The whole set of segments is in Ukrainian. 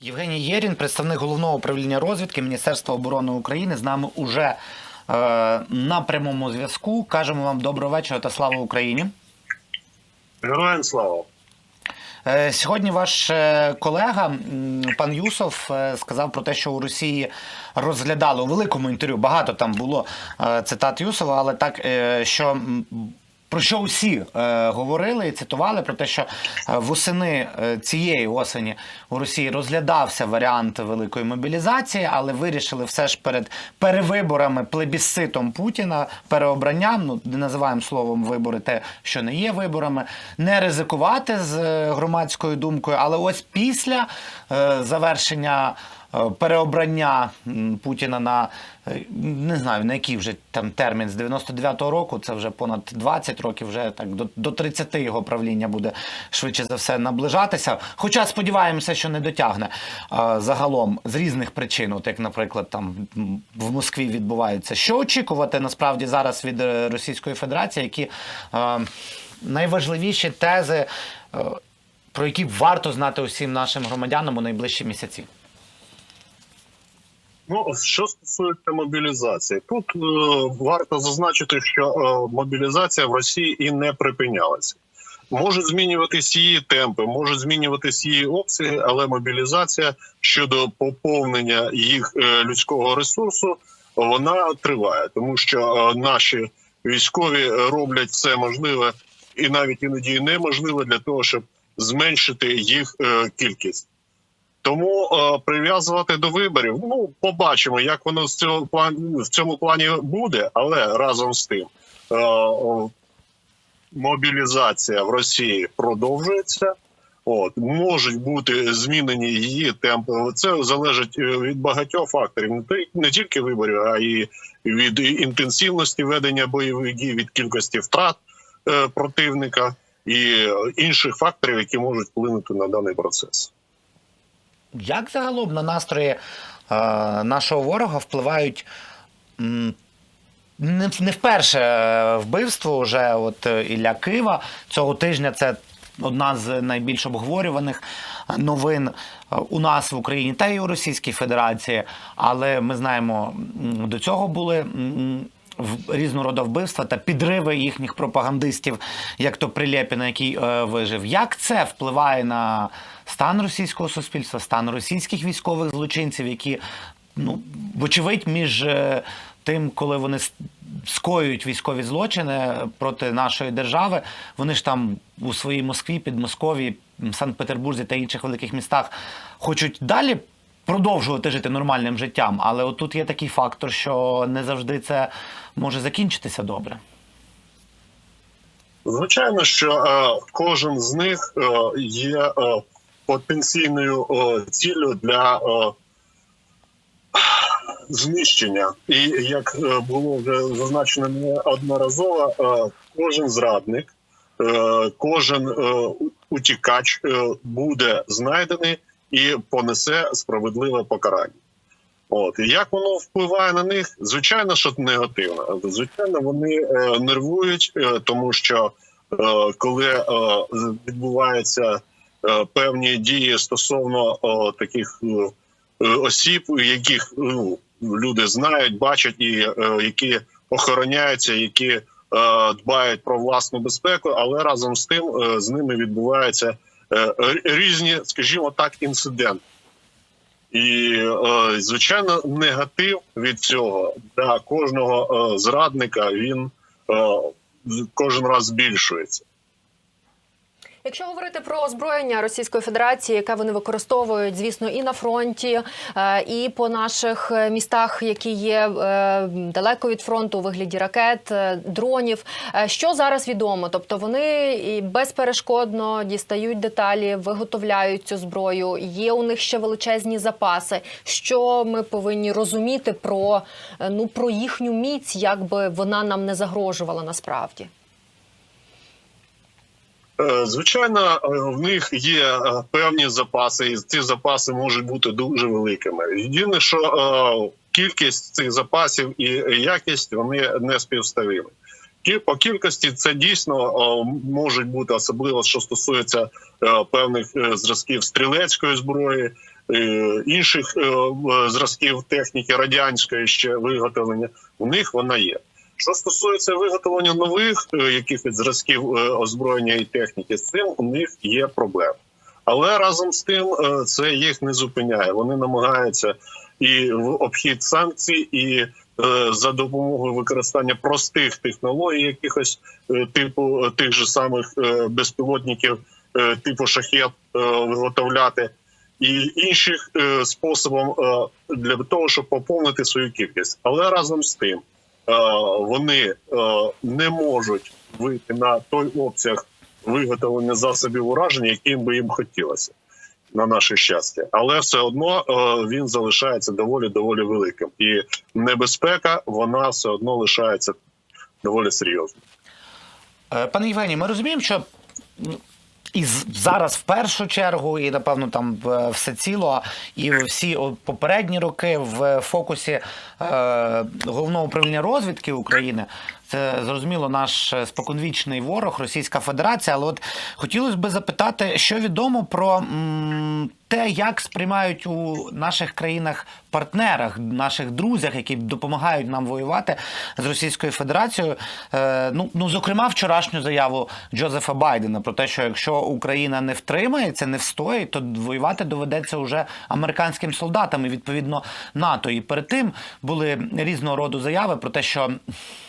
Євгеній Єрін, представник головного управління розвідки Міністерства оборони України, з нами уже е, на прямому зв'язку. Кажемо вам доброго вечора та слава Україні. Героям слава. Е, Сьогодні ваш е, колега пан Юсов е, сказав про те, що у Росії розглядали у великому інтерв'ю. Багато там було цитат Юсова, але так е, що. Про що усі е, говорили і цитували про те, що е, восени е, цієї осені у Росії розглядався варіант великої мобілізації, але вирішили все ж перед перевиборами, плебісцитом Путіна, переобранням, ну не називаємо словом вибори, те, що не є виборами, не ризикувати з е, громадською думкою. Але ось після е, завершення переобрання Путіна на е, не знаю на який вже там термін з 99-го року, це вже понад 20 років, вже так до, до 30 його правління буде швидше за все наближатися. Хоча сподіваємося, що не дотягне е, загалом з різних причин, от як, наприклад, там в Москві відбувається. Що очікувати насправді зараз від е, Російської Федерації, які е, найважливіші тези, е, про які варто знати усім нашим громадянам у найближчі місяці? Ну, що стосується мобілізації, тут е, варто зазначити, що е, мобілізація в Росії і не припинялася. Можуть змінюватися її темпи, можуть змінюватися її обсяги, але мобілізація щодо поповнення їх е, людського ресурсу вона триває, тому що е, наші військові роблять все можливе і навіть іноді неможливе для того, щоб зменшити їх е, кількість. Тому е, прив'язувати до виборів. Ну побачимо, як воно з цього план в цьому плані буде, але разом з тим е, мобілізація в Росії продовжується. От можуть бути змінені її темпи. Це залежить е, від багатьох факторів, не тільки виборів, а й від інтенсивності ведення бойових дій, від кількості втрат е, противника і інших факторів, які можуть вплинути на даний процес. Як загалом на настрої е, нашого ворога впливають не, вперше е, вбивство вже от е, Ілля Кива цього тижня. Це одна з найбільш обговорюваних новин у нас в Україні та й у Російській Федерації. Але ми знаємо, до цього були. М, в- Різного роду вбивства та підриви їхніх пропагандистів, як то Прилєпіна, який е, вижив. Як це впливає на стан російського суспільства, стан російських військових злочинців, які, ну, вочевидь, між е, тим, коли вони скоюють військові злочини проти нашої держави, вони ж там у своїй Москві, Підмосков'ї, Санкт-Петербурзі та інших великих містах хочуть далі. Продовжувати жити нормальним життям, але отут є такий фактор, що не завжди це може закінчитися добре. Звичайно, що е, кожен з них е, є е, потенційною е, ціллю для е, знищення. І як е, було вже зазначено неодноразово, е, кожен зрадник, е, кожен е, утікач е, буде знайдений і понесе справедливе покарання. От і як воно впливає на них? Звичайно, що негативно. Звичайно, вони е, нервують, е, тому що е, коли е, відбуваються е, певні дії стосовно е, таких е, осіб, яких ну, люди знають, бачать і е, які охороняються, які е, дбають про власну безпеку, але разом з тим е, з ними відбуваються е, різні, скажімо так, інциденти. І е, звичайно, негатив від цього для кожного е, зрадника він е, кожен раз збільшується. Якщо говорити про озброєння Російської Федерації, яке вони використовують, звісно, і на фронті, е, і по наших е, містах, які є е, далеко від фронту у вигляді ракет, дронів. Що зараз відомо? Тобто вони і безперешкодно дістають деталі, виготовляють цю зброю. Є у них ще величезні запаси. Що ми повинні розуміти про, ну, про їхню міць, як би вона нам не загрожувала насправді? Е, Звичайно, е, в них є е, певні запаси, і ці запаси можуть бути дуже великими. Єдине, що кількість цих запасів і якість вони не співставили. Кі- По кількості це дійсно можуть бути особливо, що стосується певних зразків стрілецької зброї, інших зразків техніки радянської ще виготовлення, в них вона є. Що стосується виготовлення нових е, якихось зразків е, озброєння і техніки, з цим у них є проблеми. Але разом з тим е, це їх не зупиняє. Вони намагаються і в обхід санкцій, і за допомогою використання простих технологій, якихось типу тих же самих безпілотників, типу шахет, виготовляти, і інших способом для того, щоб поповнити свою кількість. Але разом з тим вони е, не можуть вийти на той обсяг виготовлення засобів ураження, яким би їм хотілося. На наше щастя, але все одно е, він залишається доволі доволі великим, і небезпека вона все одно лишається доволі серйозною. Е, Пане Євгеній, ми розуміємо, що і зараз в першу чергу, і напевно там все ціло, і всі попередні роки в фокусі е, головного управління розвідки України. Це зрозуміло наш е, споконвічний ворог, Російська Федерація. Але от хотілося б запитати, що відомо про те, як сприймають у наших країнах-партнерах, наших друзях, які допомагають нам воювати з Російською Федерацією. Е, ну, ну, зокрема, вчорашню заяву Джозефа Байдена про те, що якщо Україна не втримається, не встоїть, то воювати доведеться уже американським солдатам і відповідно НАТО. І перед тим були різного роду заяви про те, що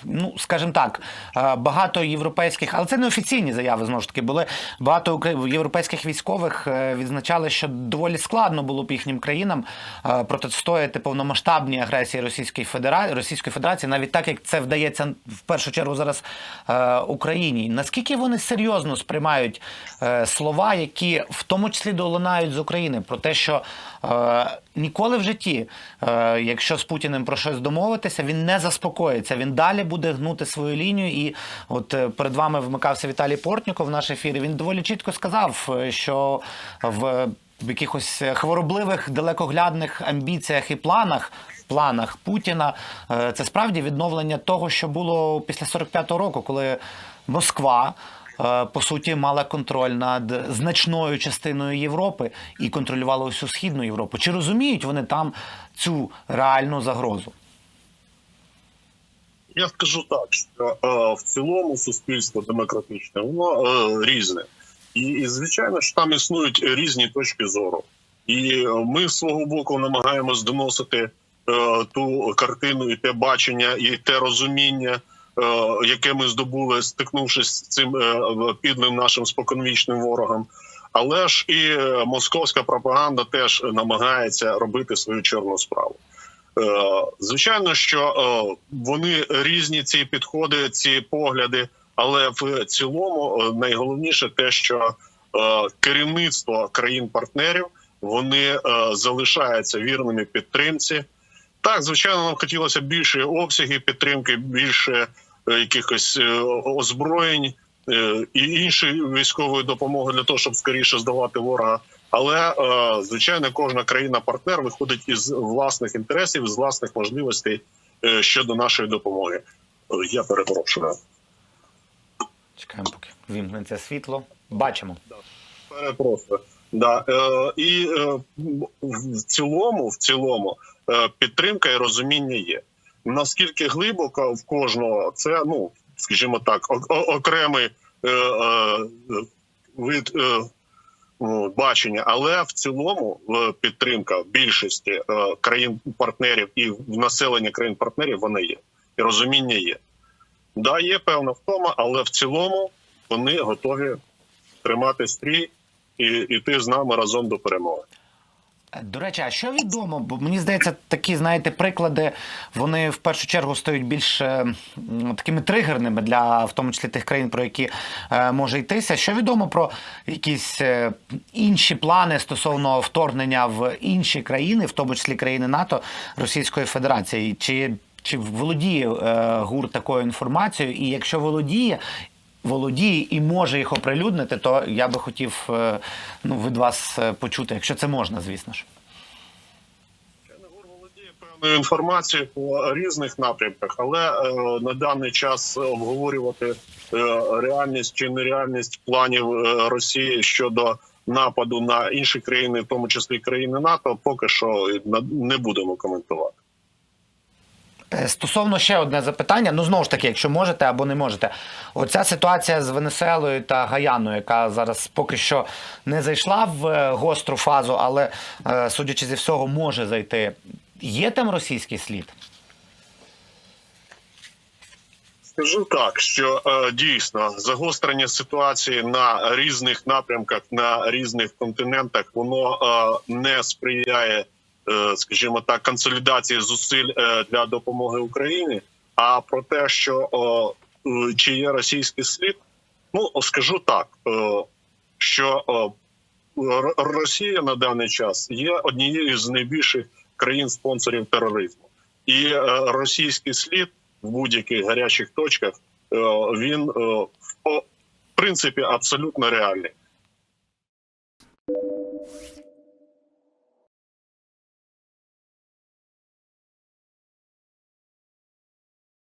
ну скажімо так, е, багато європейських, але це не офіційні заяви знову ж таки. Були багато європейських військових е, відзначали, що доволі складно було б їхнім країнам е, протистояти повномасштабній агресії Російської Федерації, Російської Федерації, навіть так як це вдається в першу чергу зараз Україні. Наскільки вони серйозно сприймають слова, які в тому числі долунають з України, про те, що ніколи в житті, е, якщо з Путіним про щось домовитися, він не заспокоїться. Він далі буде гнути свою лінію. І от е, перед вами вмикався Віталій Портніков в наш ефір. Він доволі чітко сказав, е, що в якихось хворобливих далекоглядних амбіціях і планах. Планах Путіна е, це справді відновлення того, що було після 45-го року, коли Москва по суті мала контроль над значною частиною Європи і контролювала усю східну Європу. Чи розуміють вони там цю реальну загрозу? Я скажу так, що е, в цілому суспільство демократичне, воно е, різне. І, і звичайно ж там існують різні точки зору. І е, ми з свого боку намагаємось доносити е, ту картину і те бачення, і те розуміння, е, яке ми здобули, стикнувшись з цим е, підлим нашим споконвічним ворогом. Але ж і е, московська пропаганда теж намагається робити свою чорну справу. Е, Звичайно, що е, вони різні ці підходи, ці погляди, але в цілому е, найголовніше те, що е, керівництво країн-партнерів вони е, залишаються вірними підтримці. Так, звичайно, нам хотілося більше обсяги підтримки, більше е, якихось е, озброєнь е, і іншої військової допомоги для того, щоб скоріше здавати ворога. Але е, звичайно, кожна країна-партнер виходить із власних інтересів, з власних можливостей е, щодо нашої допомоги. Е, Я перепрошую. Чекаємо, поки вімкнеться світло. Бачимо. Перепрошую. Да. Е, і е, в цілому, в цілому, е, підтримка і розуміння є. Наскільки глибоко в кожного це, ну скажімо так, окремий е, е, вид е, ну, бачення, але в цілому е, підтримка більшості е, країн-партнерів і в населення країн-партнерів вона є. І розуміння є. Да, є певна втома, але в цілому вони готові тримати стрій і йти з нами разом до перемоги. До речі, а що відомо? Бо мені здається, такі, знаєте, приклади вони в першу чергу стають більш е, такими тригерними для в тому числі тих країн, про які е, може йтися. Що відомо про якісь е, інші плани стосовно вторгнення в інші країни, в тому числі країни НАТО Російської Федерації? Чи чи володіє ГУР такою інформацією? І якщо володіє, володіє і може їх оприлюднити, то я би хотів е, ну, від вас е, почути, якщо це можна, звісно ж. Певною інформацією по різних напрямках, але е, на даний час обговорювати е, реальність чи нереальність планів е, Росії щодо нападу на інші країни, в тому числі країни НАТО, поки що не будемо коментувати. Е, Стосовно ще одне запитання. Ну знову ж таки, якщо можете або не можете, оця ситуація з Венесуелою та Гаяною, яка зараз поки що не зайшла в е, гостру фазу, але е, судячи зі всього, може зайти. Є там російський слід? Скажу так, що дійсно загострення ситуації на різних напрямках на різних континентах воно не сприяє, скажімо так, консолідації зусиль е, для допомоги Україні. А про те, що е, е, чи є російський слід, ну скажу так, е, що е, Росія на даний час є однією з найбільших країн-спонсорів тероризму, і е, російський слід в будь-яких гарячих точках е, він е, в принципі абсолютно реальний.